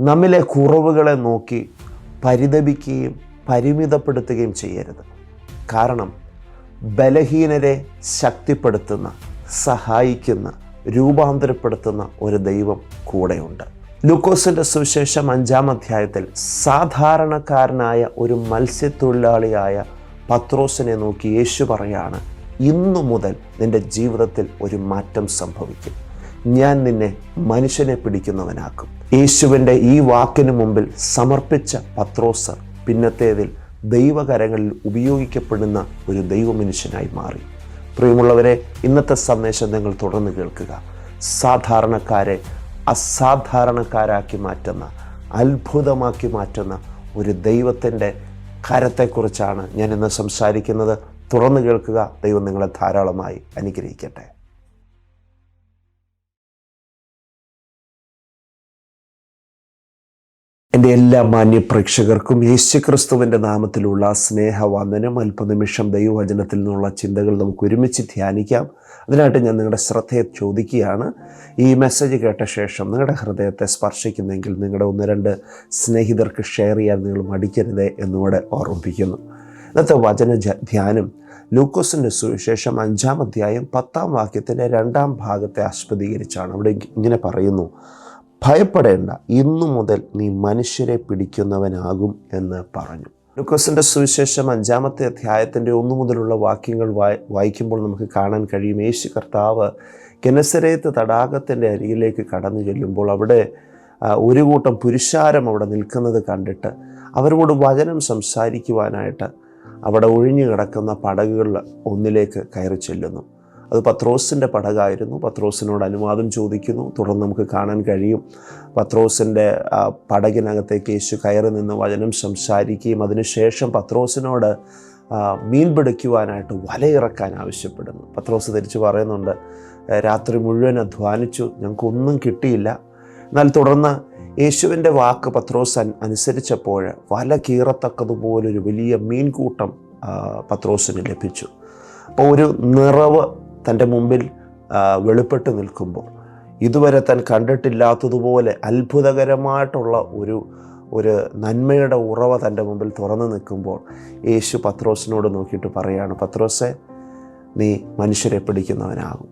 നമ്മിലെ കുറവുകളെ നോക്കി പരിതപിക്കുകയും പരിമിതപ്പെടുത്തുകയും ചെയ്യരുത്. കാരണം ബലഹീനരെ ശക്തിപ്പെടുത്തുന്ന സഹായിക്കുന്ന രൂപാന്തരപ്പെടുത്തുന്ന ഒരു ദൈവം കൂടെയുണ്ട്. ലൂക്കോസിന്റെ സുവിശേഷം അഞ്ചാം അധ്യായത്തിൽ സാധാരണക്കാരനായ ഒരു മത്സ്യത്തൊഴിലാളിയായ പത്രോസിനെ നോക്കി യേശു പറയാണ് ഇന്നു മുതൽ നിന്റെ ജീവിതത്തിൽ ഒരു മാറ്റം സംഭവിക്കും. ഞാൻ നിന്നെ മനുഷ്യനെ പിടിക്കുന്നവനാക്കും. യേശുവിന്റെ ഈ വാക്കിന് മുമ്പിൽ സമർപ്പിച്ച പത്രോസർ പിന്നത്തേതിൽ ദൈവകരങ്ങളിൽ ഉപയോഗിക്കപ്പെടുന്ന ഒരു ദൈവമനുഷ്യനായി മാറി. പ്രിയമുള്ളവരെ ഇന്നത്തെ സന്ദേശം നിങ്ങൾ തുടർന്ന് കേൾക്കുക. സാധാരണക്കാരെ അസാധാരണക്കാരാക്കി മാറ്റുന്ന അത്ഭുതമാക്കി മാറ്റുന്ന ഒരു ദൈവത്തിന്റെ കരത്തെക്കുറിച്ചാണ് ഞാൻ ഇന്ന് സംസാരിക്കുന്നത്. തുറന്നു കേൾക്കുക ദൈവം നിങ്ങളെ ധാരാളമായി അനുഗ്രഹിക്കട്ടെ. എന്റെ എല്ലാ മാന്യ പ്രേക്ഷകർക്കും യേശുക്രിസ്തുവിന്റെ നാമത്തിലുള്ള സ്നേഹവന്ദനം. അല്പനിമിഷം ദൈവവചനത്തിൽ നിന്നുള്ള ചിന്തകൾ നമുക്ക് ഒരുമിച്ച് ധ്യാനിക്കാം. അതിനായിട്ട് ഞാൻ നിങ്ങളുടെ ശ്രദ്ധയെ ചോദിക്കുകയാണ്. ഈ മെസ്സേജ് കേട്ട ശേഷം നിങ്ങളുടെ ഹൃദയത്തെ സ്പർശിക്കുന്നെങ്കിൽ നിങ്ങളുടെ ഒന്ന് രണ്ട് സ്നേഹിതർക്ക് ഷെയർ ചെയ്യാൻ നിങ്ങൾ മടിക്കരുത് എന്നുകൂടെ ഓർമ്മിപ്പിക്കുന്നു. ഇന്നത്തെ വചന ധ്യാനം ലൂക്കോസിന്റെ സുവിശേഷം അഞ്ചാം അധ്യായം പത്താം വാക്യത്തിന്റെ രണ്ടാം ഭാഗത്തെ ആസ്പദീകരിച്ചാണ്. അവിടെ ഇങ്ങനെ പറയുന്നു. ഭയപ്പെടേണ്ട. ഇന്നു മുതൽ നീ മനുഷ്യരെ പിടിക്കുന്നവനാകും എന്ന് പറഞ്ഞു. ലൂക്കോസിന്റെ സുവിശേഷം അഞ്ചാമത്തെ അധ്യായത്തിന്റെ ഒന്നു മുതലുള്ള വാക്യങ്ങൾ വായി വായിക്കുമ്പോൾ നമുക്ക് കാണാൻ കഴിയും. യേശു കർത്താവ് കെനസരേത്ത് തടാകത്തിന്റെ അരികിലേക്ക് കടന്നു ചെല്ലുമ്പോൾ അവിടെ ഒരു കൂട്ടം പുരുഷാരം അവിടെ നിൽക്കുന്നത് കണ്ടിട്ട് അവരോട് വചനം സംസാരിക്കുവാനായിട്ട് അവിടെ ഒഴിഞ്ഞു കിടക്കുന്ന പടകുകളിൽ ഒന്നിലേക്ക് കയറി ചെല്ലുന്നു. അത് പത്രോസിന്റെ പടകായിരുന്നു. പത്രോസിനോട് അനുവാദം ചോദിക്കുന്നു. തുടർന്ന് നമുക്ക് കാണാൻ കഴിയും. പത്രോസിന്റെ പടകിനകത്തേക്ക് യേശു കയറി നിന്ന് വചനം സംസാരിക്കുകയും അതിനുശേഷം പത്രോസിനോട് മീൻ പിടിക്കുവാനായിട്ട് വലയിറക്കാൻ ആവശ്യപ്പെടുന്നു. പത്രോസ് തിരിച്ച് പറയുന്നുണ്ട് രാത്രി മുഴുവൻ അധ്വാനിച്ചു ഞങ്ങൾക്കൊന്നും കിട്ടിയില്ല. എന്നാൽ തുടർന്ന് യേശുവിന്റെ വാക്ക് പത്രോസ് അനുസരിച്ചപ്പോൾ വല കീറത്തക്കതുപോലൊരു വലിയ മീൻകൂട്ടം പത്രോസിന് ലഭിച്ചു. അപ്പോൾ ഒരു നിറവ് തന്റെ മുമ്പിൽ വെളിപ്പെട്ട് നിൽക്കുമ്പോൾ. ഇതുവരെ താൻ കണ്ടിട്ടില്ലാത്തതുപോലെ അത്ഭുതകരമായിട്ടുള്ള ഒരു ഒരു നന്മയുടെ ഉറവ തന്റെ മുമ്പിൽ തുറന്നു നിൽക്കുമ്പോൾ യേശു പത്രോസിനോട് നോക്കിയിട്ട് പറയാണ് പത്രോസെ നീ മനുഷ്യരെ പിടിക്കുന്നവനാകും.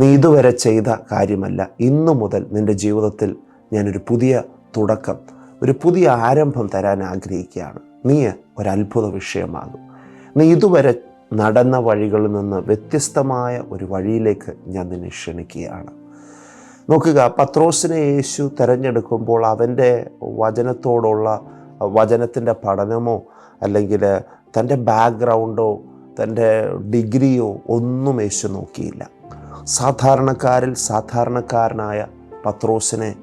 നീ ഇതുവരെ ചെയ്ത കാര്യമല്ല. ഇന്നു മുതൽ നിന്റെ ജീവിതത്തിൽ ഞാനൊരു പുതിയ തുടക്കം ഒരു പുതിയ ആരംഭം തരാൻ ആഗ്രഹിക്കുകയാണ്. നീ ഒരത്ഭുത വിഷയമാകും. നീ ഇതുവരെ നടന്ന വഴികളിൽ നിന്ന് വ്യത്യസ്തമായ ഒരു വഴിയിലേക്ക് ഞാൻ നിന്നെ ക്ഷണിക്കുകയാണ്. നോക്കുക പത്രോസിനെ യേശു തിരഞ്ഞെടുക്കുമ്പോൾ അവന്റെ വചനത്തോടുള്ള വചനത്തിന്റെ പഠനമോ അല്ലെങ്കിൽ തന്റെ ബാക്ക്ഗ്രൗണ്ടോ തന്റെ ഡിഗ്രിയോ ഒന്നും യേശു നോക്കിയില്ല. സാധാരണക്കാരിൽ സാധാരണക്കാരനായ പത്രോസിനെ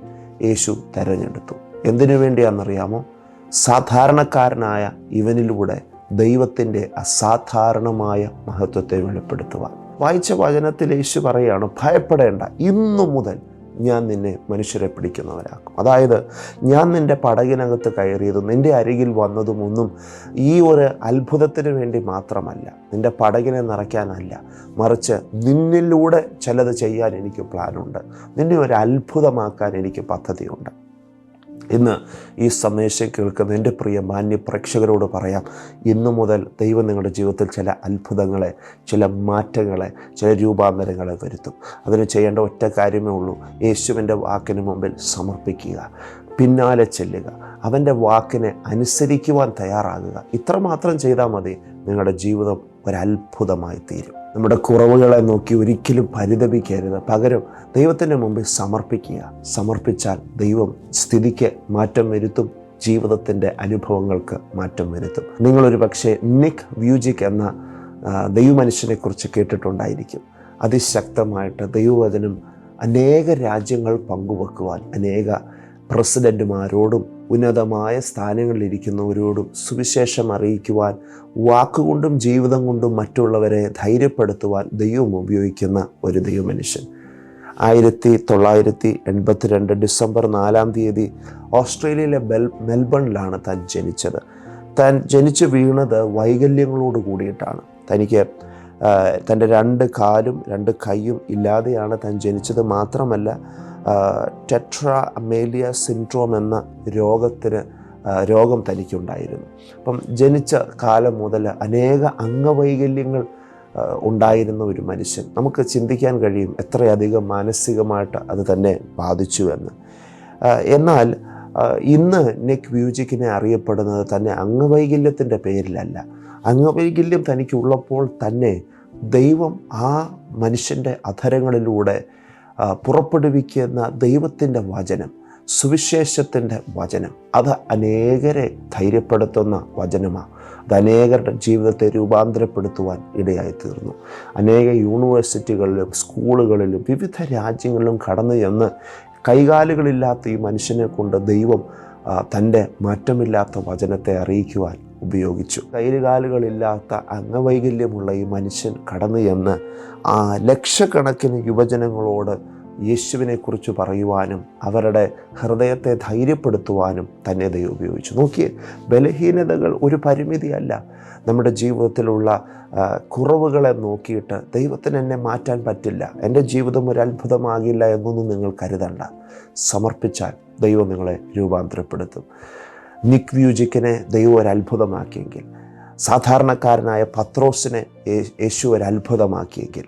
യേശു തിരഞ്ഞെടുത്തു. എന്തിനു വേണ്ടിയാണെന്നറിയാമോ? സാധാരണക്കാരനായ ഇവനിലൂടെ ദൈവത്തിന്റെ അസാധാരണമായ മഹത്വത്തെ വെളിപ്പെടുത്തുവാൻ. വായിച്ച വചനത്തിൽ യേശു പറയുകയാണ് ഭയപ്പെടേണ്ട ഇന്നു മുതൽ ഞാൻ നിന്നെ മനുഷ്യരെ പിടിക്കുന്നവരാക്കും അതായത് ഞാൻ നിന്റെ പടകിനകത്ത് കയറിയതും നിന്റെ അരികിൽ വന്നതും ഒന്നും ഈ ഒരു അത്ഭുതത്തിന് വേണ്ടി മാത്രമല്ല നിന്റെ പടകിനെ നിറയ്ക്കാനല്ല മറിച്ച് നിന്നിലൂടെ ചിലത് ചെയ്യാൻ എനിക്ക് പ്ലാനുണ്ട് നിന്നെ ഒരു അത്ഭുതമാക്കാൻ എനിക്ക് പദ്ധതിയുണ്ട്. ഇന്ന് ഈ സന്ദേശം കേൾക്കുന്ന എന്റെ പ്രിയ മാന്യ പ്രേക്ഷകരോട് പറയാം ഇന്നു മുതൽ ദൈവം നിങ്ങളുടെ ജീവിതത്തിൽ ചില അത്ഭുതങ്ങളെ ചില മാറ്റങ്ങളെ ചില രൂപാന്തരങ്ങളെ വരുത്തും. അതിന് ചെയ്യേണ്ട ഒറ്റ കാര്യമേ ഉള്ളൂ യേശുവിന്റെ വാക്കിന് മുമ്പിൽ സമർപ്പിക്കുക പിന്നാലെ ചെല്ലുക അവന്റെ വാക്കിനെ അനുസരിക്കുവാൻ തയ്യാറാകുക. ഇത്രമാത്രം ചെയ്താൽ മതി നിങ്ങളുടെ ജീവിതം ഒരത്ഭുതമായി തീരും. നമ്മുടെ കുറവുകളെ നോക്കി ഒരിക്കലും പരിതപിക്കരുത്. പകരം ദൈവത്തിന്റെ മുമ്പിൽ സമർപ്പിക്കുക. സമർപ്പിച്ചാൽ ദൈവം സ്ഥിതിക്ക് മാറ്റം വരുത്തും. ജീവിതത്തിന്റെ അനുഭവങ്ങൾക്ക് മാറ്റം വരുത്തും. നിങ്ങളൊരു പക്ഷേ നിക് വ്യൂജിക് എന്ന ദൈവമനുഷ്യനെക്കുറിച്ച് കേട്ടിട്ടുണ്ടായിരിക്കും. അതിശക്തമായിട്ട് ദൈവവചനം അനേക രാജ്യങ്ങൾ പങ്കുവെക്കുവാൻ അനേക പ്രസിഡന്റുമാരോടും ഉന്നതമായ സ്ഥാനങ്ങളിലിരിക്കുന്നവരോടും സുവിശേഷം അറിയിക്കുവാൻ വാക്കുകൊണ്ടും ജീവിതം കൊണ്ടും മറ്റുള്ളവരെ ധൈര്യപ്പെടുത്തുവാൻ ദൈവം ഉപയോഗിക്കുന്ന ഒരു ദൈവമനുഷ്യൻ. ആയിരത്തി തൊള്ളായിരത്തി എൺപത്തിരണ്ട് ഡിസംബർ നാലാം തീയതി ഓസ്ട്രേലിയയിലെ ബെൽ മെൽബണിലാണ് താൻ ജനിച്ചത്. താൻ ജനിച്ചു വീണത് വൈകല്യങ്ങളോട് കൂടിയിട്ടാണ്. തനിക്ക് തന്റെ രണ്ട് കാലും രണ്ട് കൈയും ഇല്ലാതെയാണ് താൻ ജനിച്ചത്. മാത്രമല്ല ടെട്ര അമേലിയ സിൻഡ്രോം എന്ന രോഗത്തിന് രോഗം തനിക്കുണ്ടായിരുന്നു. അപ്പം ജനിച്ച കാലം മുതൽ അനേക അംഗവൈകല്യങ്ങൾ ഉണ്ടായിരുന്ന ഒരു മനുഷ്യൻ. നമുക്ക് ചിന്തിക്കാൻ കഴിയും എത്രയധികം മാനസികമായിട്ട് അത് തന്നെ ബാധിച്ചു എന്ന് എന്നാൽ ഇന്ന് നെക് മ്യൂജിക്കിനെ അറിയപ്പെടുന്നത് തന്നെ അംഗവൈകല്യത്തിന്റെ പേരിലല്ല. അംഗവൈകല്യം തനിക്കുള്ളപ്പോൾ തന്നെ ദൈവം ആ മനുഷ്യന്റെ അധരങ്ങളിലൂടെ പുറപ്പെടുവിക്കുന്ന ദൈവത്തിന്റെ വചനം സുവിശേഷത്തിന്റെ വചനം. അത് അനേകരെ ധൈര്യപ്പെടുത്തുന്ന വചനമാണ് അത് അനേകരുടെ ജീവിതത്തെ രൂപാന്തരപ്പെടുത്തുവാൻ ഇടയായി തീർന്നു. അനേക യൂണിവേഴ്സിറ്റികളിലും സ്കൂളുകളിലും വിവിധ രാജ്യങ്ങളിലും കടന്നു ചെന്ന് കൈകാലുകളില്ലാത്ത ഈ മനുഷ്യനെ കൊണ്ട് ദൈവം തന്റെ മാറ്റമില്ലാത്ത വചനത്തെ അറിയിക്കുവാൻ ഉപയോഗിച്ചു. കൈകാലുകളില്ലാത്ത അംഗവൈകല്യമുള്ള ഈ മനുഷ്യൻ കടന്നു ചെന്ന് ആ ലക്ഷക്കണക്കിന് യുവജനങ്ങളോട് യേശുവിനെക്കുറിച്ച് പറയുവാനും അവരുടെ ഹൃദയത്തെ ധൈര്യപ്പെടുത്തുവാനും തന്നെ ദൈവം ഉപയോഗിച്ചു. നോക്കിയേ ബലഹീനതകൾ ഒരു പരിമിതിയല്ല. നമ്മുടെ ജീവിതത്തിലുള്ള കുറവുകളെ നോക്കിയിട്ട് ദൈവത്തിന് എന്നെ മാറ്റാൻ പറ്റില്ല എന്റെ ജീവിതം ഒരു അത്ഭുതമാകില്ല എന്നൊന്നും നിങ്ങൾ കരുതണ്ട. സമർപ്പിച്ചാൽ ദൈവം നിങ്ങളെ രൂപാന്തരപ്പെടുത്തും. നിക് വ്യൂജിക്കിനെ ദൈവം ഒരു അത്ഭുതമാക്കിയെങ്കിൽ സാധാരണക്കാരനായ പത്രോസിനെ യേശു ഒരു അത്ഭുതമാക്കിയെങ്കിൽ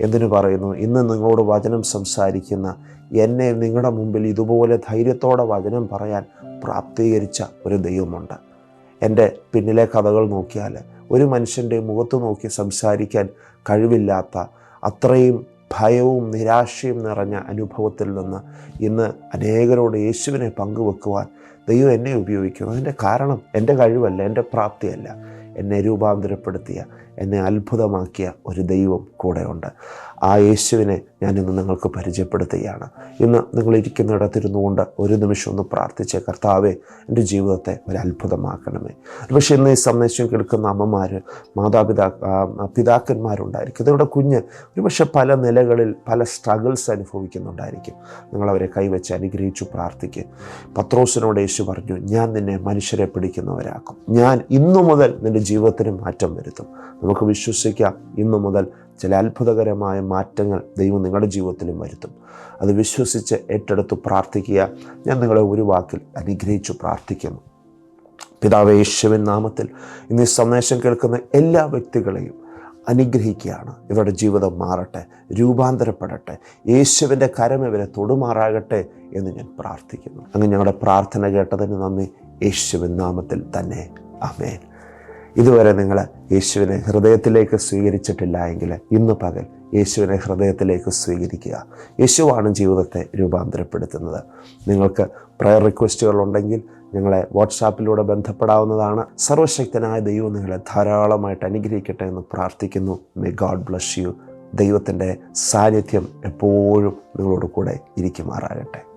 എന്തിനു പറയുന്നു? ഇന്ന് നിങ്ങളോട് വചനം സംസാരിക്കുന്ന എന്നെ നിങ്ങളുടെ മുമ്പിൽ ഇതുപോലെ ധൈര്യത്തോടെ വചനം പറയാൻ പ്രാപ്തീകരിച്ച ഒരു ദൈവമുണ്ട്. എന്റെ പിന്നിലെ കഥകൾ നോക്കിയാൽ ഒരു മനുഷ്യന്റെ മുഖത്ത് നോക്കി സംസാരിക്കാൻ കഴിവില്ലാത്ത അത്രയും ഭയവും നിരാശയും നിറഞ്ഞ അനുഭവത്തിൽ നിന്ന് ഇന്ന് അനേകരോട് യേശുവിനെ പങ്കുവെക്കുവാൻ ദൈവം എന്നെ ഉപയോഗിക്കുന്നു. അതിന്റെ കാരണം എന്റെ കഴിവല്ല എന്റെ പ്രാപ്തിയല്ല. എന്നെ രൂപാന്തരപ്പെടുത്തിയ എന്നെ അത്ഭുതമാക്കിയ ഒരു ദൈവം കൂടെയുണ്ട്. ആ യേശുവിനെ ഞാൻ ഇന്ന് നിങ്ങൾക്ക് പരിചയപ്പെടുത്തുകയാണ്. ഇന്ന് നിങ്ങൾ ഇരിക്കുന്നിടത്തിരുന്നു കൊണ്ട് ഒരു നിമിഷം ഒന്ന് പ്രാർത്ഥിച്ച കർത്താവെ എന്റെ ജീവിതത്തെ ഒരു അത്ഭുതമാക്കണമേ പക്ഷേ ഇന്ന് ഈ സന്ദേശം കേൾക്കുന്ന അമ്മമാർ മാതാപിതാ പിതാക്കന്മാരുണ്ടായിരിക്കും. ഇതോടെ കുഞ്ഞ് ഒരുപക്ഷെ പല നിലകളിൽ പല സ്ട്രഗിൾസ് അനുഭവിക്കുന്നുണ്ടായിരിക്കും. നിങ്ങളവരെ കൈവച്ച് അനുഗ്രഹിച്ചു പ്രാർത്ഥിക്കും. പത്രോസിനോട് യേശു പറഞ്ഞു ഞാൻ നിന്നെ മനുഷ്യരെ പിടിക്കുന്നവരാക്കും. ഞാൻ ഇന്നു മുതൽ നിന്റെ ജീവിതത്തിന് മാറ്റം വരുത്തും. നമുക്ക് വിശ്വസിക്കാം. ഇന്നു മുതൽ ചില അത്ഭുതകരമായ മാറ്റങ്ങൾ ദൈവം നിങ്ങളുടെ ജീവിതത്തിലും വരുത്തും. അത് വിശ്വസിച്ച് ഏറ്റെടുത്ത് പ്രാർത്ഥിക്കുക. ഞാൻ നിങ്ങളെ ഒരു വാക്കിൽ അനുഗ്രഹിച്ചു പ്രാർത്ഥിക്കുന്നു. പിതാവ് യേശുവിൻ നാമത്തിൽ ഇന്ന് ഈ സന്ദേശം കേൾക്കുന്ന എല്ലാ വ്യക്തികളെയും അനുഗ്രഹിക്കുകയാണ്. ഇവരുടെ ജീവിതം മാറട്ടെ രൂപാന്തരപ്പെടട്ടെ. യേശുവിന്റെ കരം ഇവരെ തൊടുമാറാകട്ടെ എന്ന് ഞാൻ പ്രാർത്ഥിക്കുന്നു. അങ്ങ് ഞങ്ങളുടെ പ്രാർത്ഥന കേട്ടതിന് നന്ദി. യേശുവിൻ നാമത്തിൽ തന്നെ. അമേൻ ഇതുവരെ നിങ്ങൾ യേശുവിനെ ഹൃദയത്തിലേക്ക് സ്വീകരിച്ചിട്ടില്ല എങ്കിൽ ഇന്ന് പകൽ യേശുവിനെ ഹൃദയത്തിലേക്ക് സ്വീകരിക്കുക. യേശുവാണ് ജീവിതത്തെ രൂപാന്തരപ്പെടുത്തുന്നത്. നിങ്ങൾക്ക് പ്രയർ റിക്വസ്റ്റുകൾ ഉണ്ടെങ്കിൽ ഞങ്ങളെ വാട്സാപ്പിലൂടെ ബന്ധപ്പെടാവുന്നതാണ്. സർവശക്തനായ ദൈവം നിങ്ങളെ ധാരാളമായിട്ട് അനുഗ്രഹിക്കട്ടെ എന്ന് പ്രാർത്ഥിക്കുന്നു. മേ ഗാഡ് ബ്ലസ് യു ദൈവത്തിന്റെ സാന്നിധ്യം എപ്പോഴും നിങ്ങളോട് കൂടെ ഇരിക്കുമാറാകട്ടെ.